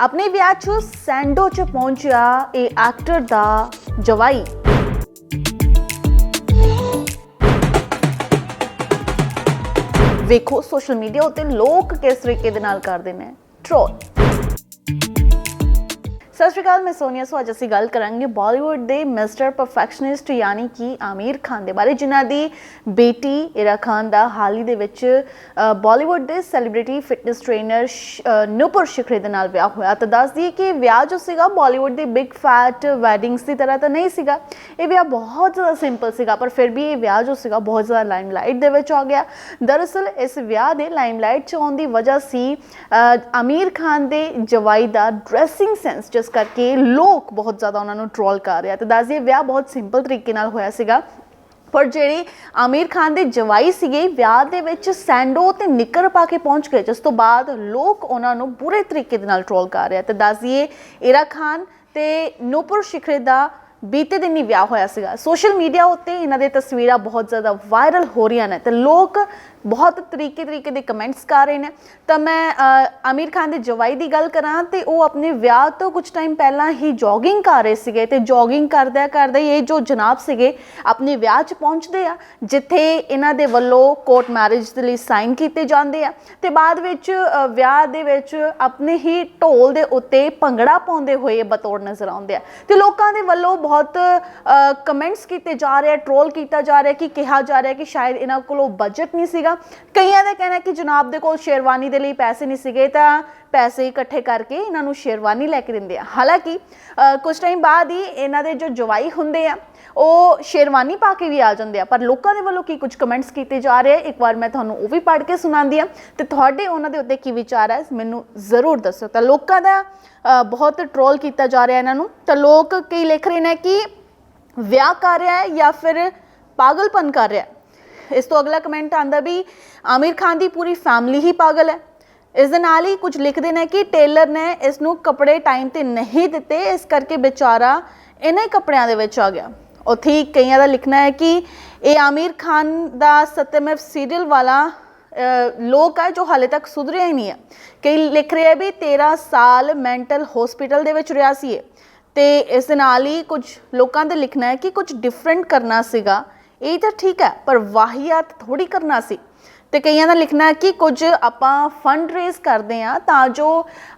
ਆਪਣੇ ਵਿਆਹ 'ਚ ਸੈਂਡੋ 'ਚ ਪਹੁੰਚਿਆ ਇਹ ਐਕਟਰ ਦਾ ਜਵਾਈ। ਵੇਖੋ ਸੋਸ਼ਲ ਮੀਡੀਆ ਉੱਤੇ ਲੋਕ ਕਿਸ ਤਰੀਕੇ ਦੇ ਨਾਲ ਕਰਦੇ ਨੇ। ਟ੍ਰੋਲ ਸਤਿ ਸ਼੍ਰੀ ਅਕਾਲ ਮੈਂ ਸੋਨੀਆ ਸੋ ਅੱਜ ਅਸੀਂ ਗੱਲ ਕਰਾਂਗੇ ਬਾਲੀਵੁੱਡ ਦੇ ਮਿਸਟਰ ਪਰਫੈਕਸ਼ਨਿਸਟ ਯਾਨੀ ਕਿ ਆਮੀਰ ਖਾਨ ਦੇ ਬਾਰੇ ਜਿਨ੍ਹਾਂ ਦੀ ਬੇਟੀ ਇਰਾ ਖਾਨ ਦਾ ਹਾਲ ਹੀ ਦੇ ਵਿੱਚ ਅ, ਬਾਲੀਵੁੱਡ ਦੇ celebrity fitness trainer Nupur Shikhare ਦੇ ਨਾਲ ਵਿਆਹ ਹੋਇਆ। ਤਾਂ ਦੱਸ ਦਈਏ ਕਿ ਵਿਆਹ ਜੋ ਸੀਗਾ ਬਾਲੀਵੁੱਡ ਦੇ ਬਿਗ ਫੈਟ ਵੈਡਿੰਗਸ ਦੀ ਤਰ੍ਹਾਂ ਤਾਂ ਨਹੀਂ ਸੀਗਾ। ਇਹ ਵਿਆਹ ਬਹੁਤ ਜ਼ਿਆਦਾ ਸਿੰਪਲ ਸੀਗਾ ਪਰ ਫਿਰ ਵੀ ਇਹ ਵਿਆਹ ਜੋ ਸੀਗਾ ਬਹੁਤ ਜ਼ਿਆਦਾ ਲਾਈਮਲਾਈਟ ਦੇ ਵਿੱਚ ਆ ਗਿਆ। ਦਰਅਸਲ ਇਸ ਵਿਆਹ ਦੇ ਲਾਈਮਲਾਈਟ 'ਚ ਆਉਣ ਦੀ ਵਜ੍ਹਾ ਸੀ ਅ, ਆਮੀਰ ਖਾਨ ਦੇ ਜਵਾਈ ਦਾ ਡਰੈਸਿੰਗ ਸੈਂਸ ਜਿਸ ਕਰਕੇ ਲੋਕ ਬਹੁਤ ਜ਼ਿਆਦਾ ਉਹਨਾਂ ਨੂੰ ਟ੍ਰੋਲ ਕਰ ਰਿਹਾ ਤੇ ਦੱਸ ਦਈਏ ਵਿਆਹ ਬਹੁਤ ਸਿੰਪਲ ਤਰੀਕੇ ਨਾਲ ਹੋਇਆ ਸੀਗਾ। ਪਰ ਜਿਹੜੇ ਆਮੀਰ ਖਾਨ ਦੇ ਜਵਾਈ ਸੀਗੇ, ਵਿਆਹ ਦੇ ਵਿੱਚ ਸੈਂਡੋ ਤੇ ਨਿੱਕਰ ਪਾ ਕੇ ਪਹੁੰਚ ਗਏ, ਜਿਸ ਤੋਂ ਬਾਅਦ ਲੋਕ ਉਹਨਾਂ ਨੂੰ ਬੁਰੇ ਤਰੀਕੇ ਦੇ ਨਾਲ ਟ੍ਰੋਲ ਕਰ ਰਿਹਾ ਤੇ ਦੱਸ ਦਈਏ ਇਰਾ ਖਾਨ ਤੇ ਨੂਪੁਰ ਸ਼ਿਖਰੇ ਦਾ ਬੀਤੇ ਦਿਨ ਹੀ ਵਿਆਹ ਹੋਇਆ ਸੀਗਾ। ਸੋਸ਼ਲ ਮੀਡੀਆ ਉੱਤੇ ਇਹਨਾਂ ਦੇ ਤਸਵੀਰਾਂ ਬਹੁਤ ਜ਼ਿਆਦਾ ਵਾਇਰਲ ਹੋ ਰਹੀਆਂ ਨੇ ਤੇ ਲੋਕ ਬਹੁਤ ਤਰੀਕੇ ਤਰੀਕੇ ਦੇ ਕਮੈਂਟਸ ਕਰ ਰਹੇ ਨੇ। ਤਾਂ ਮੈਂ ਅ, ਖਾਨ ਦੇ ਜਵਾਈ ਦੀ ਗੱਲ ਕਰਾਂ ਤੇ ਉਹ ਆਪਣੇ ਵਿਆਹ ਤੋਂ ਕੁਝ ਟਾਈਮ ਪਹਿਲਾਂ ਹੀ ਜੋਗਿੰਗ ਕਰ ਰਹੇ ਸੀਗੇ ਤੇ ਜੋਗਿੰਗ ਕਰਦਿਆਂ ਕਰਦੇ ਇਹ ਜੋ ਜਨਾਬ ਸੀਗੇ ਆਪਣੇ ਵਿਆਹ 'ਚ ਪਹੁੰਚਦੇ ਆ ਜਿੱਥੇ ਇਹਨਾਂ ਦੇ ਵੱਲੋਂ ਕੋਰਟ ਮੈਰਿਜ ਦੇ ਲਈ ਸਾਈਨ ਕੀਤੇ ਜਾਂਦੇ ਆ ਤੇ ਬਾਅਦ ਵਿੱਚ ਵਿਆਹ ਦੇ ਵਿੱਚ ਆਪਣੇ ਹੀ ਢੋਲ ਦੇ ਉੱਤੇ ਭੰਗੜਾ ਪਾਉਂਦੇ ਹੋਏ ਬਤੌਰ ਨਜ਼ਰ ਆਉਂਦੇ ਆ। ਤੇ ਲੋਕਾਂ ਦੇ ਵੱਲੋਂ ਬਹੁਤ ਕਮੈਂਟਸ ਕੀਤੇ ਜਾ ਰਹੇ ਆ ਟ੍ਰੋਲ ਕੀਤਾ ਜਾ ਰਿਹਾ ਕਿ ਕਿਹਾ ਜਾ ਰਿਹਾ ਕਿ ਸ਼ਾਇਦ ਇਹਨਾਂ ਕੋਲੋਂ ਬਜਟ ਨਹੀਂ ਸੀਗਾ। ਕਈਆਂ ਦਾ ਕਹਿਣਾ ਕਿ ਜਨਾਬ ਦੇ ਕੋਲ ਸ਼ੇਰਵਾਨੀ ਦੇ ਲਈ ਪੈਸੇ ਨਹੀਂ ਸੀਗੇ ਤਾਂ ਪੈਸੇ ਇਕੱਠੇ ਕਰਕੇ ਇਹਨਾਂ ਨੂੰ ਸ਼ੇਰਵਾਨੀ ਲੈ ਕੇ ਦਿੰਦੇ ਆ। ਹਾਲਾਂਕਿ ਅ, ਕੁਝ ਟਾਈਮ ਬਾਅਦ ਹੀ ਇਹਨਾਂ ਦੇ ਜੋ ਜਵਾਈ ਹੁੰਦੇ ਆ ਉਹ ਸ਼ੇਰਵਾਨੀ ਪਾ ਕੇ ਵੀ ਆ ਜਾਂਦੇ ਆ। ਪਰ ਲੋਕਾਂ ਦੇ ਵੱਲੋਂ ਕੀ ਕੁਝ ਕਮੈਂਟਸ ਕੀਤੇ ਜਾ ਰਹੇ ਆ? ਇੱਕ ਵਾਰ ਮੈਂ ਤੁਹਾਨੂੰ ਉਹ ਵੀ ਪੜ੍ਹ ਕੇ ਸੁਣਾਉਂਦੀ ਆ। ਤੇ ਤੁਹਾਡੇ ਉਹਨਾਂ ਦੇ ਉੱਤੇ ਕੀ ਵਿਚਾਰ ਹੈ ਮੈਨੂੰ ਜ਼ਰੂਰ ਦੱਸੋ ਤਾਂ ਲੋਕਾਂ ਦਾ ਬਹੁਤ ਟ੍ਰੋਲ ਕੀਤਾ ਜਾ ਰਿਹਾ ਇਹਨਾਂ ਨੂੰ। ਤਾਂ ਲੋਕ ਕਈ ਲਿਖ ਰਹੇ ਨੇ ਕਿ ਵਿਆਹ ਕਰ ਰਿਹਾ ਹੈ ਜਾਂ ਫਿਰ ਪਾਗਲਪਨ ਕਰ ਰਿਹਾ ਇਸ ਤੋਂ ਅਗਲਾ ਕਮੈਂਟ ਆਂਦਾ ਵੀ, ਆਮਿਰ ਖਾਨ ਦੀ ਪੂਰੀ ਫੈਮਿਲੀ ਹੀ ਪਾਗਲ ਹੈ। ਇਸ ਦੇ ਨਾਲ ਹੀ ਕੁਝ ਲਿਖਦੇ ਨੇ ਕਿ ਟੇਲਰ ਨੇ ਇਸ ਨੂੰ ਕੱਪੜੇ ਟਾਈਮ ਤੇ ਨਹੀਂ ਦਿੱਤੇ। ਇਸ ਕਰਕੇ ਵਿਚਾਰਾ ਇਹਨਾਂ ਹੀ ਕੱਪੜਿਆਂ ਦੇ ਵਿੱਚ ਆ ਗਿਆ। ਉੱਥੇ ਹੀ ਕਈਆਂ ਦਾ ਲਿਖਣਾ ਹੈ ਕਿ ਇਹ ਆਮਿਰ ਖਾਨ ਦਾ ਸਤਿਅਮੇਵ ਸੀਰੀਅਲ ਵਾਲਾ ਲੋਕ ਹੈ ਜੋ ਹਾਲੇ ਤੱਕ ਸੁਧਰਿਆ ਹੀ ਨਹੀਂ ਹੈ। ਕਈ ਲਿਖ ਰਹੇ ਆ ਵੀ 13 ਸਾਲ ਮੈਂਟਲ ਹਸਪੀਟਲ ਦੇ ਵਿੱਚ ਰਿਹਾ ਸੀ ਇਹ। ਤੇ ਇਸ ਦੇ ਨਾਲ ਹੀ ਕੁਝ ਲੋਕਾਂ ਦਾ ਲਿਖਣਾ ਹੈ ਕਿ ਕੁਝ ਡਿਫਰੈਂਟ ਕਰਨਾ ਸੀਗਾ। ਇਹ ਤਾਂ ਠੀਕ ਹੈ, ਪਰ ਵਾਹੀਆਤ ਥੋੜੀ ਕਰਨਾ ਸੀ। ਤੇ ਕਈਆਂ ਦਾ ਲਿਖਣਾ ਕਿ ਕੁਝ ਆਪਾਂ ਫੰਡ ਰੇਜ਼ ਕਰਦੇ ਆ ਤਾਂ ਜੋ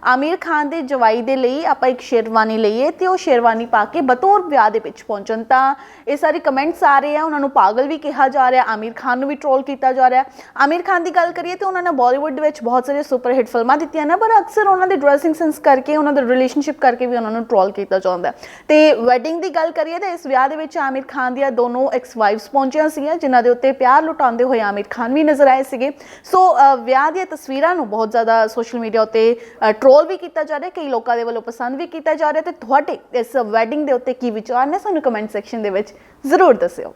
ਆਮੀਰ ਖਾਨ ਦੇ ਜਵਾਈ ਦੇ ਲਈ ਆਪਾਂ ਇੱਕ ਸ਼ੇਰਵਾਨੀ ਲਈਏ ਤੇ ਉਹ ਸ਼ੇਰਵਾਨੀ ਪਾ ਕੇ ਬਤੌਰ ਵਿਆਹ ਦੇ ਵਿੱਚ ਪਹੁੰਚਣ ਤਾਂ ਇਹ ਸਾਰੇ ਕਮੈਂਟਸ ਆ ਰਹੇ ਆ, ਉਹਨਾਂ ਨੂੰ ਪਾਗਲ ਵੀ ਕਿਹਾ ਜਾ ਰਿਹਾ, ਆਮੀਰ ਖਾਨ ਨੂੰ ਵੀ ਟ੍ਰੋਲ ਕੀਤਾ ਜਾ ਰਿਹਾ ਆਮੀਰ ਖਾਨ ਦੀ ਗੱਲ ਕਰੀਏ ਤੇ ਉਹਨਾਂ ਨੇ ਬਾਲੀਵੁੱਡ ਦੇ ਵਿੱਚ ਬਹੁਤ ਸਾਰੇ ਸੁਪਰ ਹਿੱਟ ਫਿਲਮਾਂ ਦਿੱਤੀਆਂ ਨੇ, ਪਰ ਅਕਸਰ ਉਹਨਾਂ ਦੇ ਡਰੈਸਿੰਗ ਸੈਂਸ ਕਰਕੇ, ਉਹਨਾਂ ਦੇ ਰਿਲੇਸ਼ਨਸ਼ਿਪ ਕਰਕੇ ਵੀ ਉਹਨਾਂ ਨੂੰ ਟ੍ਰੋਲ ਕੀਤਾ ਜਾਂਦਾ ਹੈ। ਤੇ ਵੈਡਿੰਗ ਦੀ ਗੱਲ ਕਰੀਏ ਤਾਂ ਇਸ ਵਿਆਹ ਦੇ ਵਿੱਚ ਆਮੀਰ ਖਾਨ ਦੀਆਂ ਦੋਨੋਂ ਐਕਸ ਵਾਈਫਸ ਪਹੁੰਚੀਆਂ ਸੀਗੀਆਂ, ਜਿਨ੍ਹਾਂ ਦੇ ਉੱਤੇ ਪਿਆਰ ਲੁਟਾਉਂਦੇ ਹੋਏ ਆਮੀਰ ਖਾਨ ਵੀ ਨਜ਼ਰ ਆਏ ਸੀਗੇ। ਸੋ ਅ, ਵਿਆਹ ਦੀਆਂ ਤਸਵੀਰਾਂ ਨੂੰ ਬਹੁਤ ਜ਼ਿਆਦਾ ਸੋਸ਼ਲ ਮੀਡੀਆ ਉੱਤੇ ਟ੍ਰੋਲ ਵੀ ਕੀਤਾ ਜਾ ਰਿਹਾ ਕਈ ਲੋਕਾਂ ਦੇ ਵੱਲੋਂ ਪਸੰਦ ਵੀ ਕੀਤਾ ਜਾ ਰਿਹਾ ਤੇ ਤੁਹਾਡੇ ਇਸ ਵੈਡਿੰਗ ਦੇ ਉੱਤੇ ਕੀ ਵਿਚਾਰ ਨੇ ਸਾਨੂੰ ਕਮੈਂਟ ਸੈਕਸ਼ਨ ਦੇ ਵਿੱਚ ਜ਼ਰੂਰ ਦੱਸਿਓ।